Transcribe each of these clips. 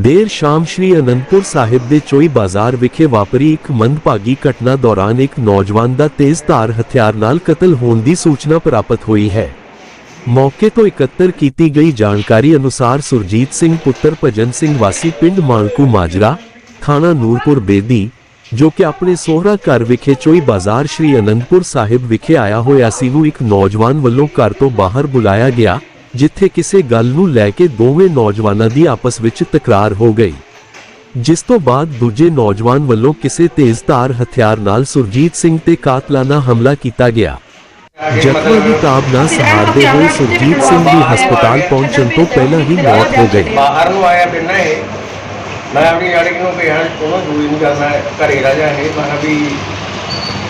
ਦੇਰ ਸ਼ਾਮ ਸ਼੍ਰੀ ਅਨੰਦਪੁਰ ਸਾਹਿਬ ਦੇ ਚੋਈ ਬਾਜ਼ਾਰ ਵਿਖੇ ਵਾਪਰੀ ਇੱਕ ਮੰਦਭਾਗੀ ਘਟਨਾ ਦੌਰਾਨ ਇੱਕ ਨੌਜਵਾਨ ਦਾ ਤੇਜ਼ਧਾਰ ਹਥਿਆਰ ਨਾਲ ਕਤਲ ਹੋਣ ਦੀ ਸੂਚਨਾ ਪ੍ਰਾਪਤ ਹੋਈ ਹੈ ਮੌਕੇ ਤੋਂ ਇਕੱਤਰ ਕੀਤੀ ਗਈ ਜਾਣਕਾਰੀ ਅਨੁਸਾਰ ਸੁਰਜੀਤ ਸਿੰਘ ਪੁੱਤਰ ਭਜਨ ਸਿੰਘ ਵਾਸੀ ਪਿੰਡ ਮਾਨਕੂ ਮਾਜਰਾ ਥਾਣਾ ਨੂਰਪੁਰ ਬੇਦੀ ਜੋ ਕਿ ਆਪਣੇ ਸੋਹਰਾ ਘਰ ਵਿਖੇ ਚੋਈ ਬਾਜ਼ਾਰ ਸ਼੍ਰੀ ਅਨੰਦਪੁਰ ਸਾਹਿਬ ਵਿਖੇ ਆਇਆ ਹੋਇਆ ਸੀ ਨੂੰ ਇੱਕ ਨੌਜਵਾਨ ਵੱਲੋਂ ਘਰ ਤੋਂ ਬਾਹਰ ਬੁਲਾਇਆ ਗਿਆ ਜਿੱਥੇ ਕਿਸੇ ਗੱਲ ਨੂੰ ਲੈ ਕੇ ਦੋਵੇਂ ਨੌਜਵਾਨਾਂ ਦੀ ਆਪਸ ਵਿੱਚ ਤਕਰਾਰ ਹੋ ਗਈ। ਜਿਸ ਤੋਂ ਬਾਅਦ ਦੂਜੇ ਨੌਜਵਾਨ ਵੱਲੋਂ ਕਿਸੇ ਤੇਜ਼ਧਾਰ ਹਥਿਆਰ ਨਾਲ ਸੁਰਜੀਤ ਸਿੰਘ ਤੇ ਕਾਤਲਾਨਾ ਹਮਲਾ ਕੀਤਾ ਗਿਆ। ਜ਼ਖਮੀ ਦੀ ਤਾਬ ਨਾ ਸਹਾਰਦੇ ਹੋਏ ਸੁਰਜੀਤ ਸਿੰਘ ਦੀ ਹਸਪਤਾਲ ਪਹੁੰਚਣ ਤੋਂ ਪਹਿਲਾਂ ਹੀ ਮੌਤ ਹੋ ਗਈ। ਬਾਹਰ ਨੂੰ ਆਇਆ ਫਿਰ ਨਾ ਇਹ। ਮੈਂ ਆਪਣੀ ਲੜਕੀ ਨੂੰ ਕਿਹਾ ਉਹਨੂੰ ਦੂਈ ਨੂੰ ਕਰਨਾ ਘਰੇ ਰਹਿ ਜਾ ਇਹ ਮੈਂ ਵੀ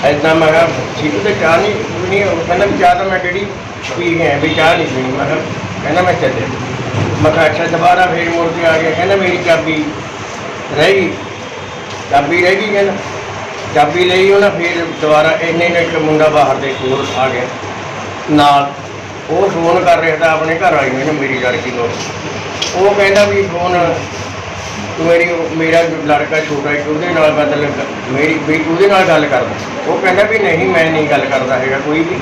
ਐਦਾਂ ਮੈਂ ਕਿਹਾ ਠੀਕ ਤੇ ਚਾਹ ਨਹੀਂ ਪੀਣੀ, ਉਹ ਕਹਿੰਦਾ ਵੀ ਚਾਹ ਤਾਂ ਮੈਂ ਡੇੜੀ ਪੀ ਗਿਆ, ਵੀ ਚਾਹ ਨਹੀਂ ਪੀਣੀ। ਮੈਂ ਕਿਹਾ, ਕਹਿੰਦਾ ਮੈਂ ਚੱਲੇ ਮੈਂ ਕਿਹਾ, ਅੱਛਾ, ਦੁਬਾਰਾ ਫੇਰ ਮੁੜ ਕੇ ਆ ਗਿਆ। ਕਹਿੰਦਾ, ਮੇਰੀ ਚਾਬੀ ਰਹਿ ਗਈ। ਚਾਬੀ ਰਹਿ ਗਈ ਕਹਿੰਦਾ। ਚਾਬੀ ਲਈ ਉਹਨਾਂ ਫੇਰ ਦੁਬਾਰਾ ਇੰਨੇ ਨੇ ਇੱਕ ਮੁੰਡਾ ਬਾਹਰ ਦੇ ਕੋਲ ਆ ਗਿਆ। ਨਾਲ ਉਹ ਫੋਨ ਕਰ ਰਿਹਾ ਤਾਂ ਆਪਣੇ ਘਰ ਆਈ ਨੇ ਮੇਰੀ ਲੜਕੀ ਨੂੰ। ਉਹ ਕਹਿੰਦਾ ਵੀ ਫੋਨ ਮੇਰੀ ਮੇਰਾ ਲੜਕਾ ਛੋਟਾ ਹੈ ਉਹਦੇ ਨਾਲ ਮਤਲਬ ਮੇਰੀ ਵੀ ਉਹਦੇ ਨਾਲ ਗੱਲ ਕਰਦਾ ਉਹ ਕਹਿੰਦਾ ਵੀ ਨਹੀਂ ਮੈਂ ਨਹੀਂ ਗੱਲ ਕਰਦਾ ਹੈਗਾ ਕੋਈ ਵੀ।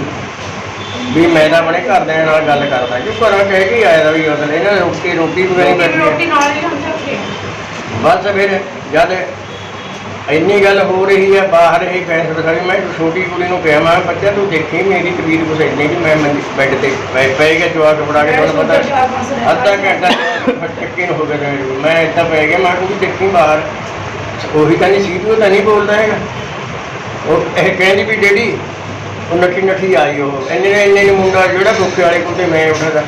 ਵੀ ਮੈਂ ਤਾਂ ਆਪਣੇ ਘਰਦਿਆਂ ਨਾਲ ਗੱਲ ਕਰਦਾ ਕਿ ਘਰੋਂ ਕਹਿ ਕੇ ਆਇਆ ਦਾ ਵੀ ਅਸਲ ਇਹਨਾਂ ਨੇ ਰੋਟੀ ਰੋਟੀ ਵਗੈਰਾ ਬੈਠੀ ਰੋਟੀ ਨਾਲ ਹੀ ਕੇ ਬਸ ਫਿਰ ਜਦ ਇੰਨੀ ਗੱਲ ਹੋ ਰਹੀ ਹੈ ਬਾਹਰ ਇਹ ਫੈਸਲਾ ਦਿਖਾਈ ਮੈਂ ਛੋਟੀ ਕੁੜੀ ਨੂੰ ਕਿਹਾ ਮੈਂ ਬੱਚਾ ਤੂੰ ਦੇਖੀ ਮੇਰੀ ਤਬੀਅਤ ਕੁਛ ਇੰਨੀ ਕਿ ਮੈਂ ਬੈੱਡ ਤੇ ਪੈ ਪੈ ਗਿਆ ਜਵਾਕ ਫੜਾ ਕੇ ਤੁਹਾਨੂੰ ਪਤਾ ਅੱਧਾ ਘੰਟਾ ਹੋ ਗਿਆ। ਮੈਂ ਇੱਦਾਂ ਪੈ ਗਿਆ ਮੈਂ ਕਿਹਾ ਤੂੰ ਦੇਖੀ ਬਾਹਰ। ਉਹੀ ਤਾਂ ਨਹੀਂ ਸੀਟ ਉਹ ਤਾਂ ਨਹੀਂ ਬੋਲਦਾ ਹੈਗਾ। ਉਹ ਇਹ ਕਹਿੰਦੀ ਵੀ ਡੈਡੀ ਉਹ ਨੱਠੀ ਨੱਠੀ ਆਈ ਉਹ। ਇੰਨੇ ਨੇ ਇੰਨੇ ਨੇ ਮੁੰਡਾ ਜਿਹੜਾ ਭੁੱਖੇ ਵਾਲੇ ਕੋਲ ਤੇ ਮੈਂ ਉੱਠਦਾ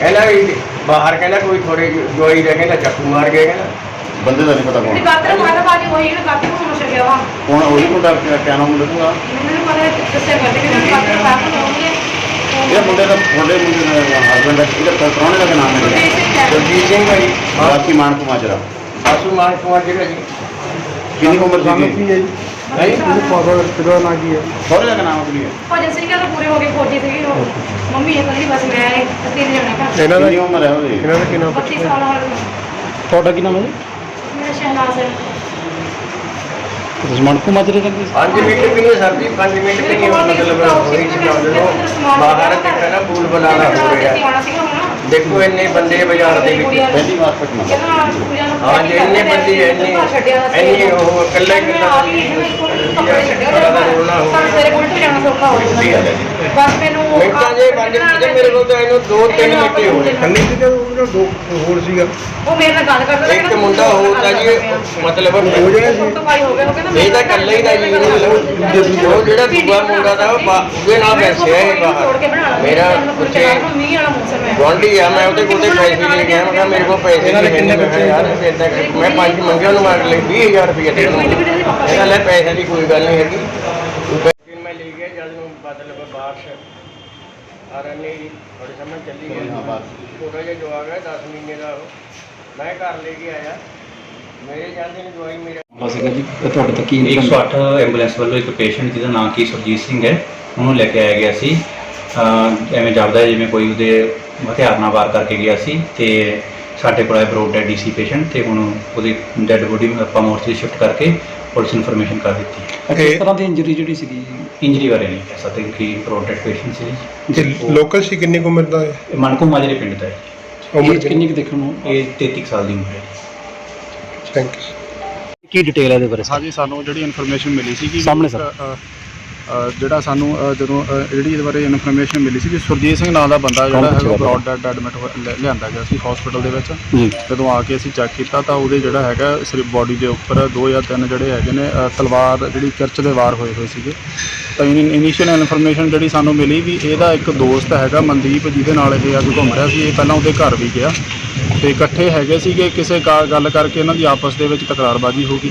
ਕਹਿੰਦਾ ਵੀ ਬਾਹਰ ਕਹਿੰਦਾ ਕੋਈ ਥੋੜੇ ਜੋਈ ਰਹਿ ਕਹਿੰਦਾ ਚੱਕੂ ਮਾਰ ਗਿਆ ਕਹਿੰਦਾ। ਬੰਦੇ ਦਾ ਨਹੀਂ ਪਤਾ ਕੌਣ। ਬਾਤ ਮਾਤਾ ਬਾਜੀ ਹੋਈ ਨਾ ਕਾਫੀ ਨੂੰ ਸਮਝ ਗਿਆ ਵਾ। ਕੌਣ ਉਹੀ ਮੁੰਡਾ ਕਿਆ ਨਾਮ ਲੱਗੂਗਾ ਮੈਨੂੰ ਨਹੀਂ ਪਤਾ ਦੱਸਿਆ ਕਰਦੇ ਕਿ ਮੈਨੂੰ ਬਾਤ ਬਾਤ ਹੋਣਗੇ ਇਹ ਮੁੰਡੇ ਦਾ ਮੁੰਡੇ ਮੁੰਡੇ ਦਾ ਹਸਬੰਡ ਦਾ ਇਹਦਾ ਪ੍ਰਾਹੁਣੇ ਦਾ ਨਾਮ ਹੈ? ਜਗਜੀਤ ਸਿੰਘ ਭਾਈ ਵਾਸੀ ਮਾਨਕ ਮਾਜਰਾ ਆਸੂ ਮਾਨ ਕੁਮਾਰ ਜਿਹੜਾ ਜੀ। ਕਿੰਨੀ ਕੁ ਉਮਰ ਸੀਗੀ ਨਹੀਂ ਸਹੁਰੇ ਦਾ ਨਾਮ ਆਪਣੀ? ਹੈ ਭਜਨ ਸਿੰਘ ਕਹਿੰਦਾ ਪੂਰੇ ਹੋ ਗਏ ਫੌਜੀ ਸੀਗੇ ਉਹ। ਮੰਮੀ ਇਹ ਕਹਿੰਦੀ ਬਸ ਮੈਂ ਤਿੰਨ ਜਣੇ ਘਰ। ਇਹਨਾਂ ਦਾ ਕਿੰਨੀ ਉਮਰ ਹੈ ਉਹਦੀ? ਇਹਨਾਂ ਦਾ ਕੀ ਨਾਮ 32 ਸਾਲ ਤੁਹਾਡਾ ਕੀ ਨਾਮ ਹੈ ਮੇਰਾ ਸ਼ਹਿਨਾਜ਼ ਹੈ। ਜੀ ਮਨਕੂ ਮਾਜਰੇ ਦਾ ਕੀ 5 ਮਿੰਟ ਵੀ ਨਹੀਂ ਸਰਦੀ 5 ਮਿੰਟ ਵੀ ਨਹੀਂ ਮਤਲਬ ਹੋਈ ਸੀ ਜਦੋਂ ਬਾਹਰ ਦੇਖਿਆ ਨਾ ਪੂਲ ਬਣਾਉਣਾ ਹੋ ਰਿਹਾ ਦੇਖੋ ਇੰਨੇ ਬੰਦੇ ਬਾਜ਼ਾਰ ਦੇ ਵਿੱਚ। ਪਹਿਲੀ ਵਾਰ ਪਟਨਾ ਹਾਂ ਜੀ ਇੰਨੇ ਬੰਦੇ ਇੰਨੇ ਇੰਨੇ ਉਹ ਇਕੱਲੇ ਸਾਨੂੰ ਸਵੇਰੇ ਉਲਟ ਜਾਣਾ ਸੌਖਾ ਹੋ ਜਾਂਦਾ। ਬਸ ਮੈਨੂੰ ਮਿੰਟਾਂ ਜੇ ਪੰਜ ਮਿੰਟ ਮੇਰੇ ਕੋਲ ਤਾਂ ਇਹਨੂੰ 2-3 ਮਿੰਟ ਹੀ ਹੋਏ ਖੰਨੀ ਸੀ ਤੇ ਉਹਨਾਂ ਦੋ ਹੋਰ ਸੀਗਾ। ਉਹ ਮੇਰੇ ਨਾਲ ਗੱਲ ਕਰਦਾ ਇੱਕ ਮੁੰਡਾ ਹੋਰ ਤਾਂ ਜੀ ਮਤਲਬ ਹੋ ਜਾਣਾ ਸੀ। ਫੋਟੋ ਪਾਈ ਹੋ ਗਿਆ ਉਹ ਕਹਿੰਦਾ ਇਹ ਤਾਂ ਇਕੱਲਾ ਹੀ ਦਾ ਜੀ ਉਹ ਜਿਹੜਾ ਦੂਆ ਮੁੰਡਾ ਦਾ ਉਹ ਬਾ- ਉਹਦੇ ਨਾਲ ਪੈਸੇ ਆ ਇਹ ਬਾਹਰ। ਮੇਰਾ ਉੱਥੇ ਮੀਂਹ ਵਾਲਾ ਮੌਸਮ ਹੈ ਗੁਆਂਢੀ ਆ ਮੈਂ ਉਹਦੇ ਕੋਲ ਤੇ ਪੈਸੇ ਦੇ ਗਿਆ ਮੈਂ ਕਿਹਾ ਮੇਰੇ ਕੋਲ ਪੈਸੇ ਨਹੀਂ ਹੈਗੇ ਮੈਂ ਕਿਹਾ ਯਾਰ ਮੈਂ ਪੰਜ ਮੰਗਿਆ ਉਹਨੂੰ ਮੰਗ ਲਈ 20000 ਰੁਪਏ ਦੇ ਦੂੰ ਇਹਦਾ ਲੈ ਪੈਸੇ ਦੀ ਕੋਈ ਗੱਲ ਨਹੀਂ ਹੈਗੀ ਫਿਰ ਮੈਂ ਲੈ ਗਿਆ ਜਦ ਨੂੰ ਬਦਲ ਬਾਰਿਸ਼ ਆ ਰਹੀ ਬੜੇ ਸਮਝ ਚੱਲੀ ਗਿਆ ਛੋਟਾ ਜਿਹਾ ਜਵਾਗ ਹੈ 10 ਮਹੀਨੇ ਦਾ ਉਹ। ਮੈਂ ਘਰ ਲੈ ਕੇ ਆਇਆ। ਮੇਰੇ ਜਾਂਦੇ ਨੇ ਦਵਾਈ ਮੇਰੇ ਬਸੇਗਾ ਜੀ ਇਹ ਤੁਹਾਡੇ ਤੱਕ ਕੀ 108 ਐਂਬੂਲੈਂਸ ਵੱਲੋਂ ਇੱਕ ਪੇਸ਼ੈਂਟ ਜਿਹਦਾ ਨਾਮ ਕੀ ਸੁਰਜੀਤ ਸਿੰਘ ਹੈ ਉਹਨੂੰ ਲੈ ਕੇ ਆਇਆ ਗਿਆ ਸੀ। ਅਹ ਐਵੇਂ ਜਾਪਦਾ ਹੈ ਜਿਵੇਂ ਕੋਈ ਉਹਦੇ ਹਥਿਆਰ ਨਾਲ ਵਾਰ ਕਰਕੇ ਗਿਆ ਸੀ ਤੇ ਸਾਡੇ ਕੋਲ ਆਇਆ ਬਰੋਡ ਡੈਡ ਡੀਸੀ ਪੇਸ਼ੈਂਟ ਤੇ ਹੁਣ ਉਹਦੀ ਡੈੱਡ ਬੋਡੀ ਨੂੰ ਆਪਾਂ ਮੋਰਚਰੀ ਸ਼ਿਫਟ ਕਰਕੇ ਪੁਲਿਸ ਇਨਫੋਰਮੇਸ਼ਨ ਕਰ ਦਿੱਤੀ। ਕਿਸ ਤਰ੍ਹਾਂ ਦੀ ਇੰਜਰੀ ਜਿਹੜੀ ਸੀਗੀ? ਇੰਜਰੀ ਬਾਰੇ ਨਹੀਂ ਕਹਿ ਸਕਦੇ ਕਿ ਡੈਡ ਪੇਸ਼ੈਂਟ ਸੀ। ਤੇ ਲੋਕਲ ਸੀ ਕਿੰਨੀ ਕੁ ਉਮਰ ਦਾ ਹੈ ਇਹ ਮਨਕੂ ਮਾਜਰੇ ਪਿੰਡ ਦਾ ਹੈ। ਉਮਰ ਏਜ ਕਿੰਨੀ ਕੁ ਦੇਖਣ ਨੂੰ? ਇਹ 33 ਕੁ ਸਾਲ ਦੀ ਉਮਰ ਹੈ। ਥੈਂਕ ਯੂ ਕੀ ਡਿਟੇਲ ਹੈ ਇਹਦੇ ਬਾਰੇ ਹਾਂਜੀ ਸਾਨੂੰ ਜਿਹੜੀ ਇਨਫੋਰਮੇਸ਼ਨ ਮਿਲੀ ਸੀ ਕਿ ਸਾਹਮਣੇ ਸਰ। ਜਿਹੜਾ ਸਾਨੂੰ ਜਦੋਂ ਜਿਹੜੀ ਇਹਦੇ ਬਾਰੇ ਇਨਫੋਰਮੇਸ਼ਨ ਮਿਲੀ ਸੀ ਕਿ ਸੁਰਜੀਤ ਸਿੰਘ ਨਾਂ ਦਾ ਬੰਦਾ ਜਿਹੜਾ ਹੈਗਾ ਬ੍ਰੌਡ ਡੈਡ ਐਡਮਿਟ ਲਿਆਂਦਾ ਗਿਆ ਸੀ ਹਸਪੀਟਲ ਦੇ ਵਿੱਚ। ਜਦੋਂ ਆ ਕੇ ਅਸੀਂ ਚੈੱਕ ਕੀਤਾ ਤਾਂ ਉਹਦੇ ਜਿਹੜਾ ਹੈਗਾ ਸਿਰਫ ਬਾਡੀ ਦੇ ਉੱਪਰ ਦੋ ਜਾਂ ਤਿੰਨ ਜਿਹੜੇ ਹੈਗੇ ਨੇ ਤਲਵਾਰ ਜਿਹੜੀ ਕਿਰਚ ਦੇ ਵਾਰ ਹੋਏ ਹੋਏ ਸੀਗੇ। ਤਾਂ ਇਨੀਸ਼ੀਅਲ ਇਨਫੋਰਮੇਸ਼ਨ ਜਿਹੜੀ ਸਾਨੂੰ ਮਿਲੀ ਵੀ ਇਹਦਾ ਇੱਕ ਦੋਸਤ ਹੈਗਾ ਮਨਦੀਪ ਜਿਹਦੇ ਨਾਲ ਇਹ ਅੱਜ ਘੁੰਮ ਰਿਹਾ ਸੀ। ਇਹ ਪਹਿਲਾਂ ਉਹਦੇ ਘਰ ਵੀ ਗਿਆ। ਤੇ ਇਕੱਠੇ ਹੈਗੇ ਸੀਗੇ ਕਿਸੇ ਗੱਲ ਕਰਕੇ ਇਹਨਾਂ ਦੀ ਆਪਸ ਦੇ ਵਿੱਚ ਤਕਰਾਰਬਾਜ਼ੀ ਹੋ ਗਈ।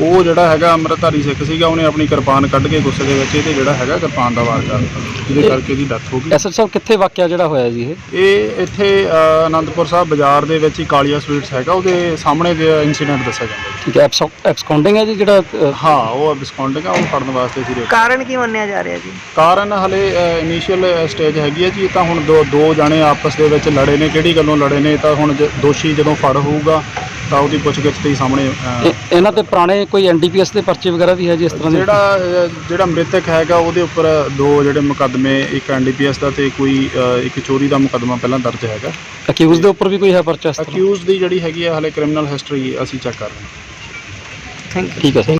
ਉਹ ਜਿਹੜਾ ਹੈਗਾ ਅੰਮ੍ਰਿਤਧਾਰੀ ਸਿੱਖ ਸੀਗਾ ਉਹਨੇ ਆਪਣੀ ਕਿਰਪਾਨ ਕੱਢ ਕੇ ਗੁੱਸੇ ਦੇ ਵਿੱਚ ਇਹਦੇ ਜਿਹੜਾ ਹੈਗਾ ਕਿਰਪਾਨ ਦਾ ਵਾਰ ਕਰ ਦਿੱਤਾ ਜਿਹਦੇ ਕਰਕੇ ਇਹਦੀ ਡੈਥ ਹੋ ਗਈ। ਐਸਐਚ ਸਾਹਿਬ ਕਿੱਥੇ ਵਾਕਿਆ ਜਿਹੜਾ ਹੋਇਆ ਜੀ ਇਹ? ਇਹ ਇੱਥੇ ਅ, ਆਨੰਦਪੁਰ ਸਾਹਿਬ ਬਾਜ਼ਾਰ ਦੇ ਵਿੱਚ ਹੀ ਕਾਲੀਆ ਸਵੀਟਸ ਹੈਗਾ ਉਹਦੇ ਸਾਹਮਣੇ ਦੇ ਇਨਸੀਡੈਂਟ ਦੱਸਿਆ ਜਾਂਦਾ ਜੀ। ਠੀਕ ਹੈ ਐਬਸਕਾਉਂਡਿੰਗ ਹੈ ਜੀ ਜਿਹੜਾ ਅ, ਹਾਂ ਉਹ ਡਿਸਕਾਊਂਟਿੰਗ ਆ ਉਹ ਫੜਨ ਵਾਸਤੇ ਸੀ ਰੇਟ ਕਾਰਨ ਕੀ ਮੰਨਿਆ ਜਾ ਰਿਹਾ ਜੀ? ਕਾਰਨ ਹਲੇ ਇਨੀਸ਼ੀਅਲ ਸਟੇਜ ਹੈਗੀ ਹੈ ਜੀ ਇਹ ਤਾਂ ਹੁਣ ਦੋ ਦੋ ਜਾਣੇ ਆਪਸ ਦੇ ਵਿੱਚ ਲੜੇ ਨੇ ਕਿਹੜੀ ਗੱਲੋਂ ਲੜੇ ਨੇ ਇਹ ਤਾਂ ਹੁਣ ਜ- ਦੋਸ਼ੀ ਜਦੋਂ ਫੜ ਹੋਊਗਾ ਤਾਂ ਉਹਦੀ ਪੁੱਛਗਿੱਛ ਤੇ ਹੀ ਸਾਹਮਣੇ ਇਹ- ਇਹਨਾਂ ਤੇ ਪੁਰਾਣੇ ਕੋਈ ਐਨਡੀਪੀਐਸ ਦੇ ਪਰਚੇ ਵਗੈਰਾ ਵੀ ਹੈ ਜੀ ਇਸ ਤਰ੍ਹਾਂ ਦੇ? ਜਿਹੜਾ ਜਿਹੜਾ ਮ੍ਰਿਤਕ ਹੈਗਾ ਉਹਦੇ ਉੱਪਰ ਦੋ ਜਿਹੜੇ ਮੁਕੱਦਮੇ ਇੱਕ ਐਨਡੀਪੀਐਸ ਦਾ ਤੇ ਕੋਈ ਇੱਕ ਚੋਰੀ ਦਾ ਮੁਕੱਦਮਾ ਪਹਿਲਾਂ ਦਰਜ ਹੈਗਾ। ਅਕਿਊਜ਼ ਦੇ ਉੱਪਰ ਵੀ ਕੋਈ ਹੈ ਪਰਚਾ ਇਸ ਤਰ੍ਹਾਂ? ਅਕਿਊਜ਼ ਦੀ ਜਿਹੜੀ ਹੈਗੀ ਹੈ ਹਲੇ ਕ੍ਰਿਮੀਨਲ ਹਿਸਟਰੀ ਅਸੀਂ ਚੈੱਕ ਕਰ ਰਹੇ ਹਾਂ। ਠੀਕ ਹੈ ਸਰ।